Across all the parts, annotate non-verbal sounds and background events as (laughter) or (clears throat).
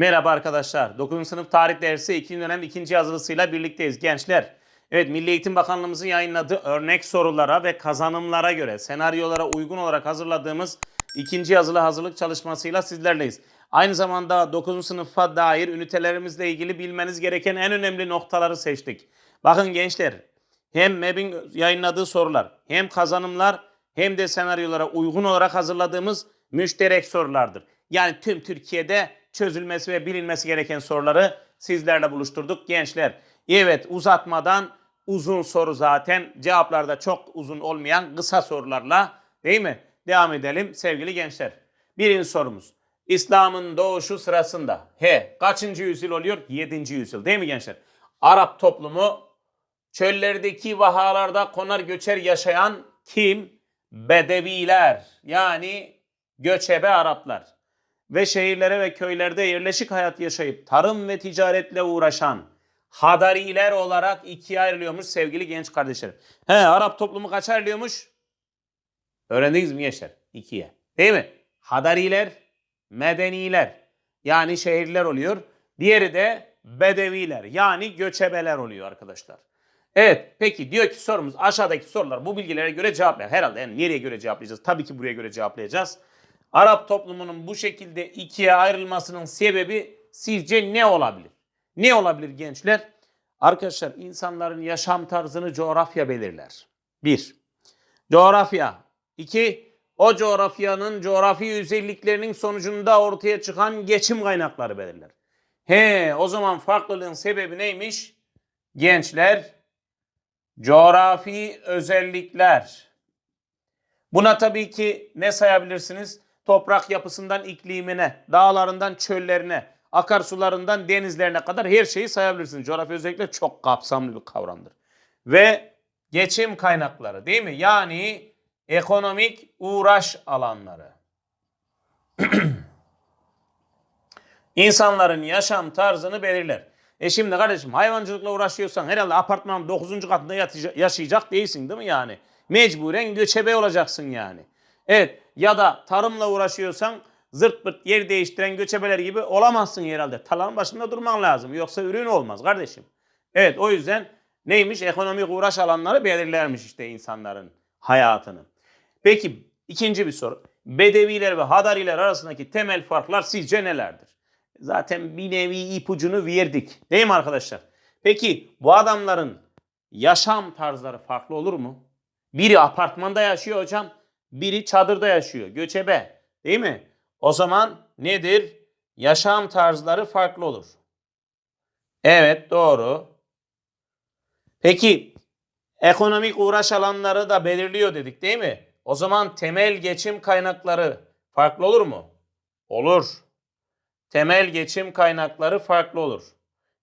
Merhaba arkadaşlar. 9. sınıf tarih dersi 2. dönem 2. yazılısıyla birlikteyiz gençler. Evet Milli Eğitim Bakanlığımızın yayınladığı örnek sorulara ve kazanımlara göre senaryolara uygun olarak hazırladığımız ikinci yazılı hazırlık çalışmasıyla sizlerleyiz. Aynı zamanda 9. sınıfa dair ünitelerimizle ilgili bilmeniz gereken en önemli noktaları seçtik. Bakın gençler hem MEB'in yayınladığı sorular hem kazanımlar hem de senaryolara uygun olarak hazırladığımız müşterek sorulardır. Yani tüm Türkiye'de çözülmesi ve bilinmesi gereken soruları sizlerle buluşturduk gençler. Evet uzatmadan uzun soru zaten cevaplarda çok uzun olmayan kısa sorularla değil mi? Devam edelim sevgili gençler. Birinci sorumuz. İslam'ın doğuşu sırasında he kaçıncı yüzyıl oluyor? 7. yüzyıl değil mi gençler? Arap toplumu çöllerdeki vahalarda konar göçer yaşayan kim? Bedeviler yani göçebe Araplar ve şehirlere ve köylerde yerleşik hayat yaşayıp tarım ve ticaretle uğraşan Hadariler olarak ikiye ayrılıyormuş sevgili genç kardeşlerim. He Arap toplumu kaça ayrılıyormuş? Öğrendiniz mi gençler? İkiye. Değil mi? Hadariler, Medeniler yani şehirler oluyor. Diğeri de Bedeviler yani göçebeler oluyor arkadaşlar. Evet peki diyor ki sorumuz aşağıdaki sorular bu bilgilere göre cevaplayalım. Herhalde yani nereye göre cevaplayacağız? Tabii ki buraya göre cevaplayacağız. Arap toplumunun bu şekilde ikiye ayrılmasının sebebi sizce ne olabilir? Ne olabilir gençler? Arkadaşlar insanların yaşam tarzını coğrafya belirler. Bir, coğrafya. İki, o coğrafyanın coğrafi özelliklerinin sonucunda ortaya çıkan geçim kaynakları belirler. He, o zaman farklılığın sebebi neymiş? Gençler, coğrafi özellikler. Buna tabii ki ne sayabilirsiniz? Toprak yapısından iklimine, dağlarından çöllerine, akarsularından denizlerine kadar her şeyi sayabilirsiniz. Coğrafi özellikler çok kapsamlı bir kavramdır. Ve geçim kaynakları değil mi? Yani ekonomik uğraş alanları. (clears throat) İnsanların yaşam tarzını belirler. E şimdi kardeşim hayvancılıkla uğraşıyorsan herhalde apartmanın 9. katında yaşayacak değilsin değil mi yani? Mecburen göçebe olacaksın yani. Evet ya da tarımla uğraşıyorsan zırt pırt yer değiştiren göçebeler gibi olamazsın herhalde. Tarlanın başında durman lazım yoksa ürün olmaz kardeşim. Evet o yüzden neymiş ekonomik uğraş alanları belirlermiş işte insanların hayatını. Peki ikinci bir soru. Bedeviler ve Hadariler arasındaki temel farklar sizce nelerdir? Zaten bir nevi ipucunu verdik. Değil mi arkadaşlar? Peki bu adamların yaşam tarzları farklı olur mu? Biri apartmanda yaşıyor hocam. Biri çadırda yaşıyor. Göçebe. Değil mi? O zaman nedir? Yaşam tarzları farklı olur. Evet doğru. Peki ekonomik uğraş alanları da belirliyor dedik değil mi? O zaman temel geçim kaynakları farklı olur mu? Olur. Temel geçim kaynakları farklı olur.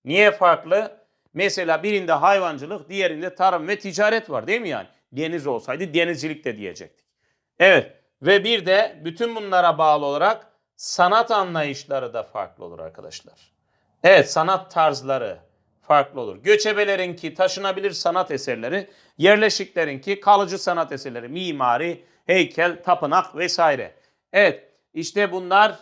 Niye farklı? Mesela birinde hayvancılık, diğerinde tarım ve ticaret var değil mi yani? Deniz olsaydı denizcilik de diyecektik. Evet ve bir de bütün bunlara bağlı olarak sanat anlayışları da farklı olur arkadaşlar. Evet sanat tarzları farklı olur. Göçebelerinki taşınabilir sanat eserleri, yerleşiklerinki kalıcı sanat eserleri, mimari, heykel, tapınak vesaire. Evet işte bunlar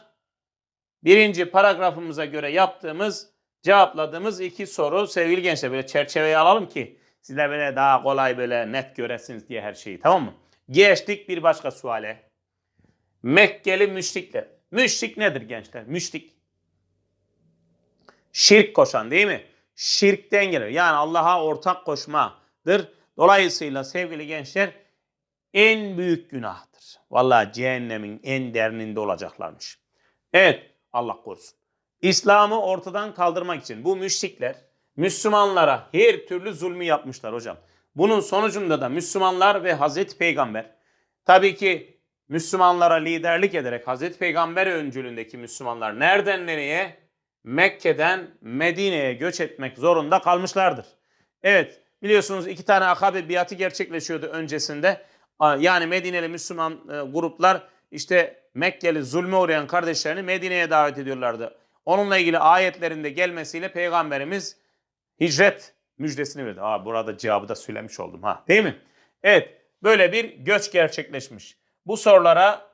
birinci paragrafımıza göre yaptığımız, cevapladığımız iki soru. Sevgili gençler böyle çerçeveye alalım ki sizler böyle daha kolay böyle net göresiniz diye her şeyi tamam mı? Geçtik bir başka suale. Mekkeli müşrikler. Müşrik nedir gençler? Müşrik. Şirk koşan değil mi? Şirkten gelir. Yani Allah'a ortak koşmadır. Dolayısıyla sevgili gençler en büyük günahtır. Vallahi cehennemin en derininde olacaklarmış. Evet Allah korusun. İslam'ı ortadan kaldırmak için bu müşrikler Müslümanlara her türlü zulmü yapmışlar hocam. Bunun sonucunda da Müslümanlar ve Hazreti Peygamber tabii ki Müslümanlara liderlik ederek Hazreti Peygamber öncülüğündeki Müslümanlar nereden nereye? Mekke'den Medine'ye göç etmek zorunda kalmışlardır. Evet biliyorsunuz iki tane akabe biatı gerçekleşiyordu öncesinde. Yani Medineli Müslüman e, gruplar işte Mekkeli zulme uğrayan kardeşlerini Medine'ye davet ediyorlardı. Onunla ilgili ayetlerinde gelmesiyle Peygamberimiz hicret müjdesini verdi. Aa burada cevabı da söylemiş oldum ha. Değil mi? Evet, böyle bir göç gerçekleşmiş. Bu sorulara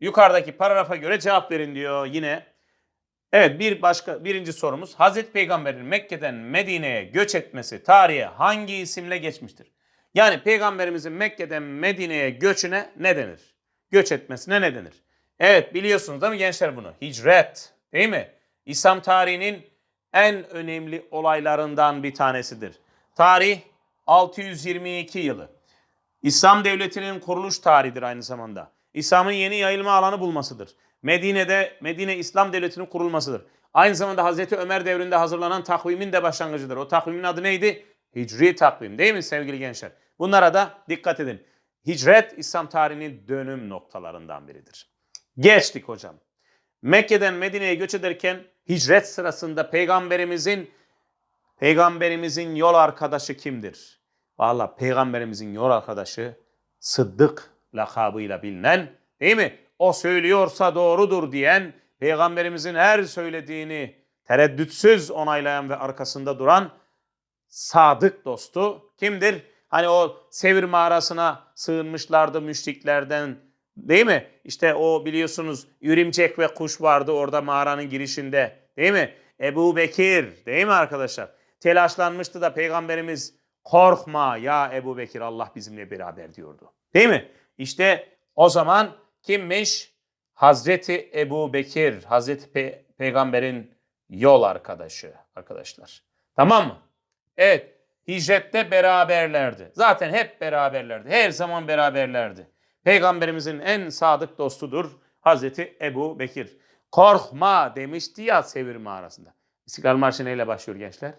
yukarıdaki paragrafa göre cevap verin diyor yine. Evet bir başka birinci sorumuz Hazreti Peygamber'in Mekke'den Medine'ye göç etmesi tarihe hangi isimle geçmiştir? Yani Peygamberimizin Mekke'den Medine'ye göçüne ne denir? Göç etmesine ne denir? Evet biliyorsunuz değil mi gençler bunu? Hicret değil mi? İslam tarihinin en önemli olaylarından bir tanesidir. Tarih 622 yılı. İslam devletinin kuruluş tarihidir aynı zamanda. İslam'ın yeni yayılma alanı bulmasıdır. Medine'de Medine İslam devletinin kurulmasıdır. Aynı zamanda Hazreti Ömer devrinde hazırlanan takvimin de başlangıcıdır. O takvimin adı neydi? Hicri takvim değil mi sevgili gençler? Bunlara da dikkat edin. Hicret İslam tarihinin dönüm noktalarından biridir. Geçtik hocam. Mekke'den Medine'ye göç ederken hicret sırasında peygamberimizin peygamberimizin yol arkadaşı kimdir? Valla peygamberimizin yol arkadaşı Sıddık lakabıyla bilinen değil mi? O söylüyorsa doğrudur diyen peygamberimizin her söylediğini tereddütsüz onaylayan ve arkasında duran sadık dostu kimdir? Hani o Sevir mağarasına sığınmışlardı müşriklerden değil mi? İşte o biliyorsunuz yürümcek ve kuş vardı orada mağaranın girişinde değil mi? Ebu Bekir değil mi arkadaşlar? Telaşlanmıştı da peygamberimiz korkma ya Ebu Bekir Allah bizimle beraber diyordu. Değil mi? İşte o zaman kimmiş? Hazreti Ebu Bekir, Hazreti Pe- Peygamber'in yol arkadaşı arkadaşlar. Tamam mı? Evet. Hicrette beraberlerdi. Zaten hep beraberlerdi. Her zaman beraberlerdi. Peygamberimizin en sadık dostudur Hazreti Ebu Bekir. Korkma demişti ya Sevir mağarasında. İstiklal Marşı neyle başlıyor gençler?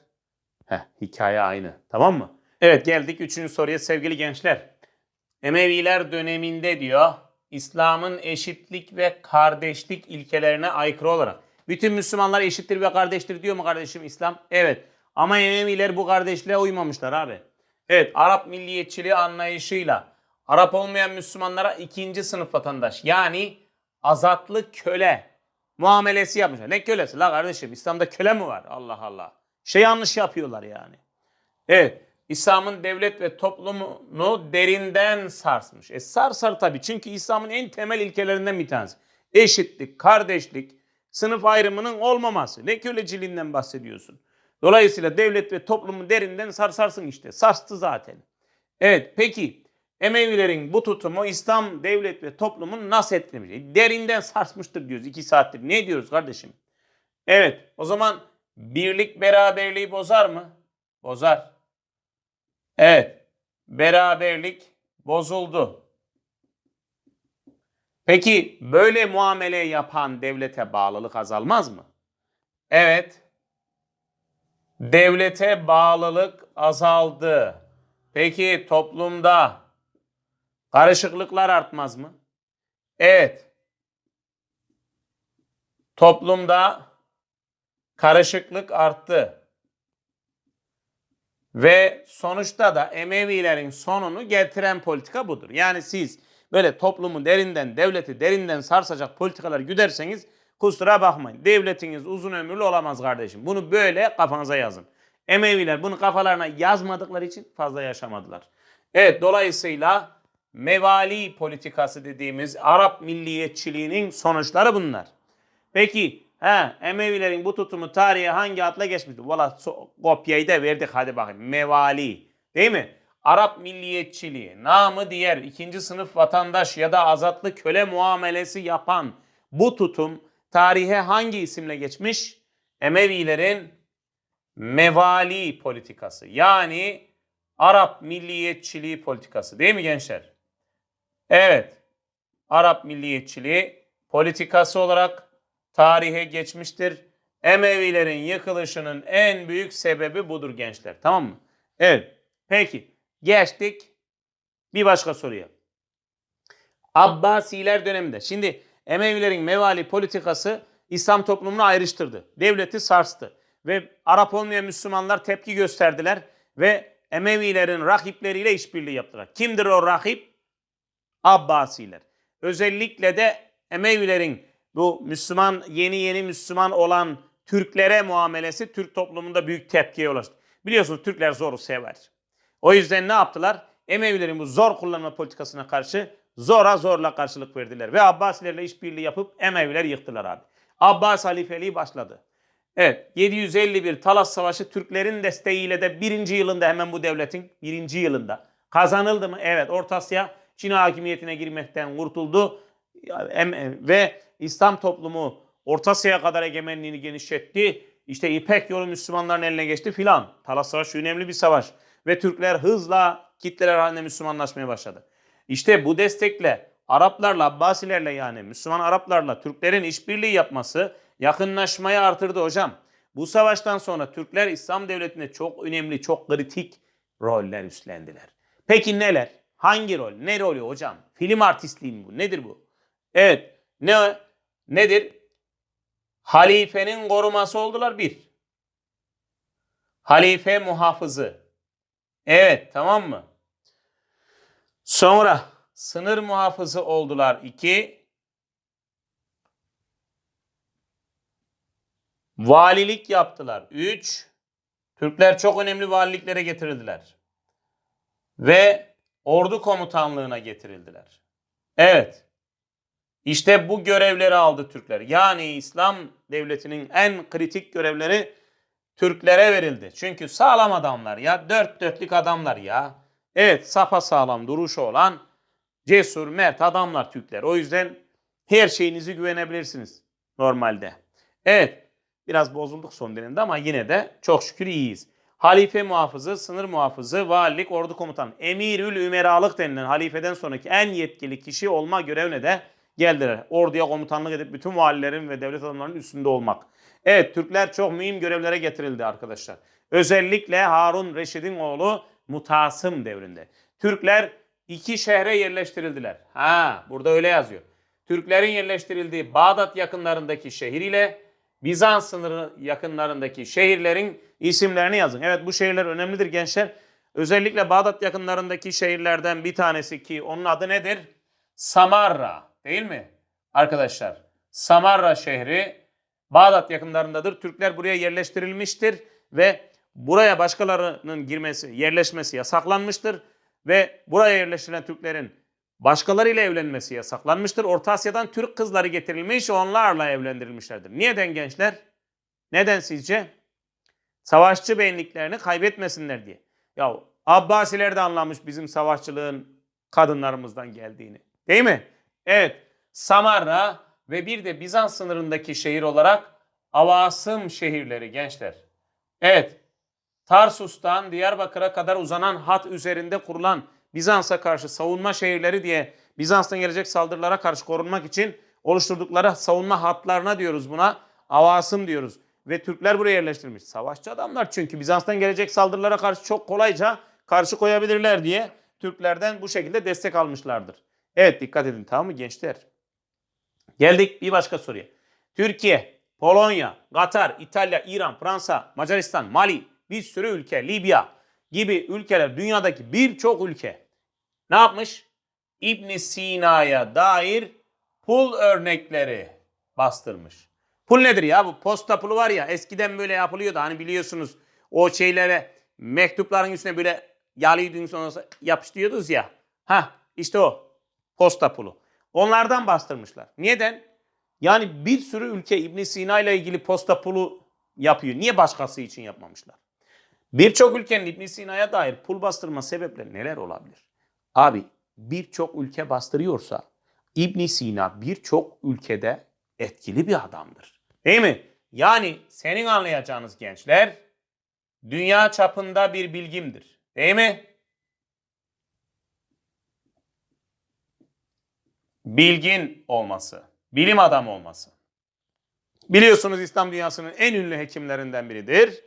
Heh, hikaye aynı. Tamam mı? Evet geldik üçüncü soruya sevgili gençler. Emeviler döneminde diyor İslam'ın eşitlik ve kardeşlik ilkelerine aykırı olarak. Bütün Müslümanlar eşittir ve kardeştir diyor mu kardeşim İslam? Evet. Ama Emeviler bu kardeşliğe uymamışlar abi. Evet Arap milliyetçiliği anlayışıyla Arap olmayan Müslümanlara ikinci sınıf vatandaş yani azatlı köle muamelesi yapmışlar. Ne kölesi la kardeşim İslam'da köle mi var? Allah Allah. Şey yanlış yapıyorlar yani. Evet. İslam'ın devlet ve toplumunu derinden sarsmış. E sarsar tabii çünkü İslam'ın en temel ilkelerinden bir tanesi. Eşitlik, kardeşlik, sınıf ayrımının olmaması. Ne köleciliğinden bahsediyorsun? Dolayısıyla devlet ve toplumu derinden sarsarsın işte. Sarstı zaten. Evet peki Emevilerin bu tutumu İslam devlet ve toplumunu nasıl etkilemiş? E, derinden sarsmıştır diyoruz iki saattir. Ne diyoruz kardeşim? Evet o zaman birlik beraberliği bozar mı? Bozar. Evet. Beraberlik bozuldu. Peki böyle muamele yapan devlete bağlılık azalmaz mı? Evet. Devlete bağlılık azaldı. Peki toplumda karışıklıklar artmaz mı? Evet. Toplumda karışıklık arttı. Ve sonuçta da Emevilerin sonunu getiren politika budur. Yani siz böyle toplumu derinden, devleti derinden sarsacak politikalar güderseniz kusura bakmayın. Devletiniz uzun ömürlü olamaz kardeşim. Bunu böyle kafanıza yazın. Emeviler bunu kafalarına yazmadıkları için fazla yaşamadılar. Evet dolayısıyla mevali politikası dediğimiz Arap milliyetçiliğinin sonuçları bunlar. Peki he, Emevilerin bu tutumu tarihe hangi adla geçmişti? Valla kopyayı da verdik hadi bakayım. Mevali değil mi? Arap milliyetçiliği, namı diğer ikinci sınıf vatandaş ya da azatlı köle muamelesi yapan bu tutum tarihe hangi isimle geçmiş? Emevilerin mevali politikası. Yani Arap milliyetçiliği politikası değil mi gençler? Evet. Arap milliyetçiliği politikası olarak tarihe geçmiştir. Emevilerin yıkılışının en büyük sebebi budur gençler. Tamam mı? Evet. Peki. Geçtik bir başka soruya. Abbasiler döneminde. Şimdi Emevilerin mevali politikası İslam toplumunu ayrıştırdı. Devleti sarstı. Ve Arap olmayan Müslümanlar tepki gösterdiler ve Emevilerin rakipleriyle işbirliği yaptılar. Kimdir o rakip? Abbasiler. Özellikle de Emevilerin bu Müslüman yeni yeni Müslüman olan Türklere muamelesi Türk toplumunda büyük tepkiye ulaştı. Biliyorsunuz Türkler zoru sever. O yüzden ne yaptılar? Emevilerin bu zor kullanma politikasına karşı zora zorla karşılık verdiler. Ve Abbasilerle işbirliği yapıp Emeviler yıktılar abi. Abbas halifeliği başladı. Evet 751 Talas Savaşı Türklerin desteğiyle de birinci yılında hemen bu devletin birinci yılında kazanıldı mı? Evet Orta Asya Çin hakimiyetine girmekten kurtuldu ve İslam toplumu Orta Asya'ya kadar egemenliğini genişletti. İşte İpek yolu Müslümanların eline geçti filan. Talas Savaşı önemli bir savaş ve Türkler hızla kitleler halinde Müslümanlaşmaya başladı. İşte bu destekle Araplarla, Abbasilerle yani Müslüman Araplarla Türklerin işbirliği yapması yakınlaşmayı artırdı hocam. Bu savaştan sonra Türkler İslam devletine çok önemli, çok kritik roller üstlendiler. Peki neler? Hangi rol? Ne rolü hocam? Film artistliği mi bu? Nedir bu? Evet. Ne nedir? Halifenin koruması oldular bir. Halife muhafızı. Evet, tamam mı? Sonra sınır muhafızı oldular iki. Valilik yaptılar. Üç. Türkler çok önemli valiliklere getirildiler. Ve ordu komutanlığına getirildiler. Evet. İşte bu görevleri aldı Türkler. Yani İslam devletinin en kritik görevleri Türklere verildi. Çünkü sağlam adamlar ya. Dört dörtlük adamlar ya. Evet sapa sağlam duruşu olan cesur, mert adamlar Türkler. O yüzden her şeyinizi güvenebilirsiniz normalde. Evet biraz bozulduk son dönemde ama yine de çok şükür iyiyiz. Halife muhafızı, sınır muhafızı, valilik, ordu komutanı. Emirül Ümeralık denilen halifeden sonraki en yetkili kişi olma görevine de geldiler. Orduya komutanlık edip bütün valilerin ve devlet adamlarının üstünde olmak. Evet Türkler çok mühim görevlere getirildi arkadaşlar. Özellikle Harun Reşid'in oğlu Mutasım devrinde. Türkler iki şehre yerleştirildiler. Ha burada öyle yazıyor. Türklerin yerleştirildiği Bağdat yakınlarındaki şehir ile Bizans sınırı yakınlarındaki şehirlerin isimlerini yazın. Evet bu şehirler önemlidir gençler. Özellikle Bağdat yakınlarındaki şehirlerden bir tanesi ki onun adı nedir? Samarra değil mi? Arkadaşlar Samarra şehri Bağdat yakınlarındadır. Türkler buraya yerleştirilmiştir ve buraya başkalarının girmesi, yerleşmesi yasaklanmıştır ve buraya yerleştirilen Türklerin başkalarıyla evlenmesi yasaklanmıştır. Orta Asya'dan Türk kızları getirilmiş, onlarla evlendirilmişlerdir. Neden gençler? Neden sizce? Savaşçı benliklerini kaybetmesinler diye. Ya Abbasiler de anlamış bizim savaşçılığın kadınlarımızdan geldiğini. Değil mi? Evet. Samarra ve bir de Bizans sınırındaki şehir olarak Avasım şehirleri gençler. Evet. Tarsus'tan Diyarbakır'a kadar uzanan hat üzerinde kurulan Bizans'a karşı savunma şehirleri diye Bizans'tan gelecek saldırılara karşı korunmak için oluşturdukları savunma hatlarına diyoruz buna. Avasım diyoruz. Ve Türkler buraya yerleştirilmiş. Savaşçı adamlar çünkü Bizans'tan gelecek saldırılara karşı çok kolayca karşı koyabilirler diye Türklerden bu şekilde destek almışlardır. Evet dikkat edin tamam mı gençler? Geldik bir başka soruya. Türkiye, Polonya, Katar, İtalya, İran, Fransa, Macaristan, Mali, bir sürü ülke, Libya gibi ülkeler, dünyadaki birçok ülke ne yapmış? İbn Sina'ya dair pul örnekleri bastırmış. Pul nedir ya? Bu posta pulu var ya eskiden böyle yapılıyordu. Hani biliyorsunuz o şeylere mektupların üstüne böyle yalıyordun sonra yapıştırıyordunuz ya. Ha işte o posta pulu. Onlardan bastırmışlar. Neden? Yani bir sürü ülke İbn Sina ile ilgili posta pulu yapıyor. Niye başkası için yapmamışlar? Birçok ülkenin İbn Sina'ya dair pul bastırma sebepleri neler olabilir? Abi birçok ülke bastırıyorsa İbn Sina birçok ülkede etkili bir adamdır. Değil mi? Yani senin anlayacağınız gençler dünya çapında bir bilgimdir. Değil mi? Bilgin olması, bilim adamı olması. Biliyorsunuz İslam dünyasının en ünlü hekimlerinden biridir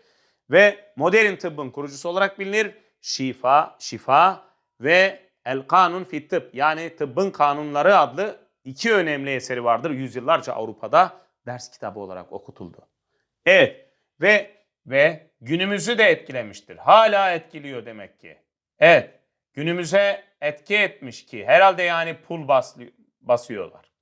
ve modern tıbbın kurucusu olarak bilinir. Şifa, şifa ve El Kanun fit Tıp yani tıbbın kanunları adlı iki önemli eseri vardır. Yüzyıllarca Avrupa'da ders kitabı olarak okutuldu. Evet ve ve günümüzü de etkilemiştir. Hala etkiliyor demek ki. Evet günümüze etki etmiş ki herhalde yani pul basıyorlar.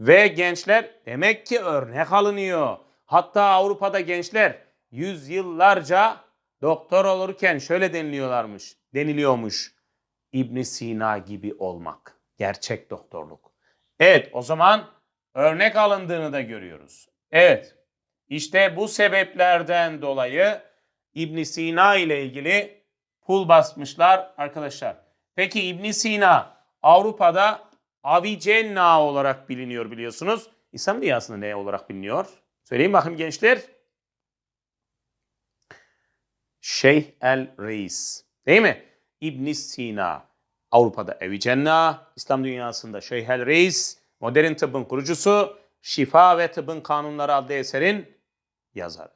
Ve gençler demek ki örnek alınıyor. Hatta Avrupa'da gençler yüzyıllarca doktor olurken şöyle deniliyorlarmış, deniliyormuş. İbn Sina gibi olmak. Gerçek doktorluk. Evet o zaman örnek alındığını da görüyoruz. Evet. İşte bu sebeplerden dolayı İbn Sina ile ilgili pul basmışlar arkadaşlar. Peki İbn Sina Avrupa'da Avicenna olarak biliniyor biliyorsunuz. İslam dünyasında ne olarak biliniyor? Söyleyin bakayım gençler. Şeyh el Reis. Değil mi? İbn Sina Avrupa'da Avicenna, İslam dünyasında Şeyh el Reis, modern tıbbın kurucusu, Şifa ve Tıbbın Kanunları adlı eserin yazarı.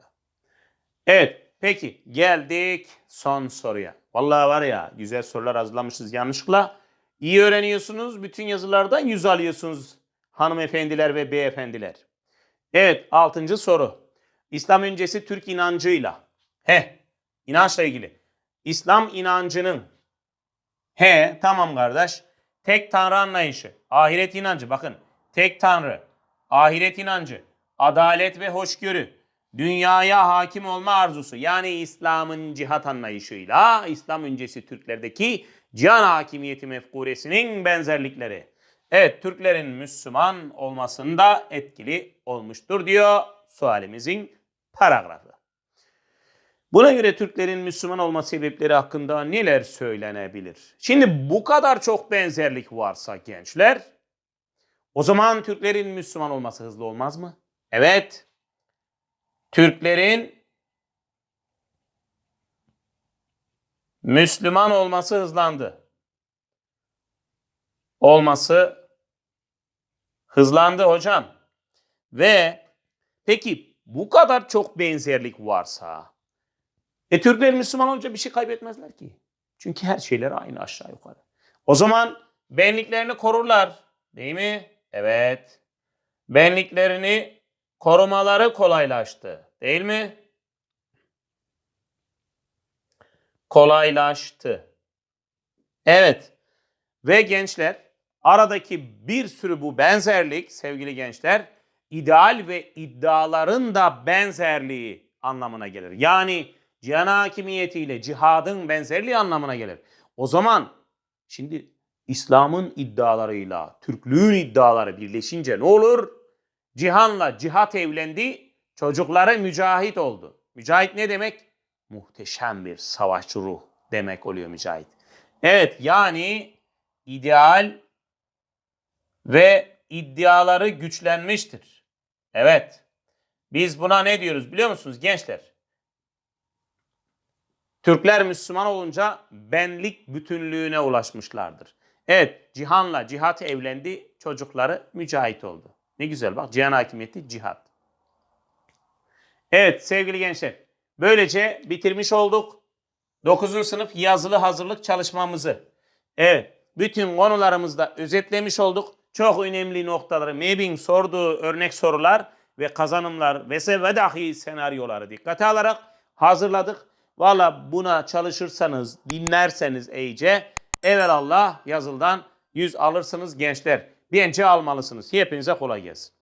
Evet, peki geldik son soruya. Vallahi var ya güzel sorular hazırlamışız yanlışlıkla. İyi öğreniyorsunuz, bütün yazılardan yüz alıyorsunuz hanımefendiler ve beyefendiler. Evet, altıncı soru. İslam öncesi Türk inancıyla, he, inançla ilgili. İslam inancının, he, tamam kardeş, tek tanrı anlayışı, ahiret inancı, bakın, tek tanrı, ahiret inancı, adalet ve hoşgörü, dünyaya hakim olma arzusu yani İslam'ın cihat anlayışıyla İslam öncesi Türklerdeki cihan hakimiyeti mefkuresinin benzerlikleri. Evet Türklerin Müslüman olmasında etkili olmuştur diyor sualimizin paragrafı. Buna göre Türklerin Müslüman olma sebepleri hakkında neler söylenebilir? Şimdi bu kadar çok benzerlik varsa gençler o zaman Türklerin Müslüman olması hızlı olmaz mı? Evet. Türklerin Müslüman olması hızlandı. Olması hızlandı hocam. Ve peki bu kadar çok benzerlik varsa e Türkler Müslüman olunca bir şey kaybetmezler ki. Çünkü her şeyler aynı aşağı yukarı. O zaman benliklerini korurlar. Değil mi? Evet. Benliklerini korumaları kolaylaştı. Değil mi? Kolaylaştı. Evet. Ve gençler aradaki bir sürü bu benzerlik sevgili gençler ideal ve iddiaların da benzerliği anlamına gelir. Yani cihan hakimiyetiyle cihadın benzerliği anlamına gelir. O zaman şimdi İslam'ın iddialarıyla Türklüğün iddiaları birleşince ne olur? Cihanla cihat evlendi, çocukları mücahit oldu. Mücahit ne demek? Muhteşem bir savaşçı ruh demek oluyor mücahit. Evet yani ideal ve iddiaları güçlenmiştir. Evet. Biz buna ne diyoruz biliyor musunuz gençler? Türkler Müslüman olunca benlik bütünlüğüne ulaşmışlardır. Evet, cihanla cihat evlendi, çocukları mücahit oldu. Ne güzel bak, cihan hakimiyeti cihat. Evet sevgili gençler, böylece bitirmiş olduk. 9. sınıf yazılı hazırlık çalışmamızı. Evet, bütün konularımızda özetlemiş olduk. Çok önemli noktaları MEB'in sorduğu örnek sorular ve kazanımlar ve dahi senaryoları dikkate alarak hazırladık. Valla buna çalışırsanız, dinlerseniz iyice evelallah yazıldan yüz alırsınız gençler. Bence almalısınız. Hepinize kolay gelsin.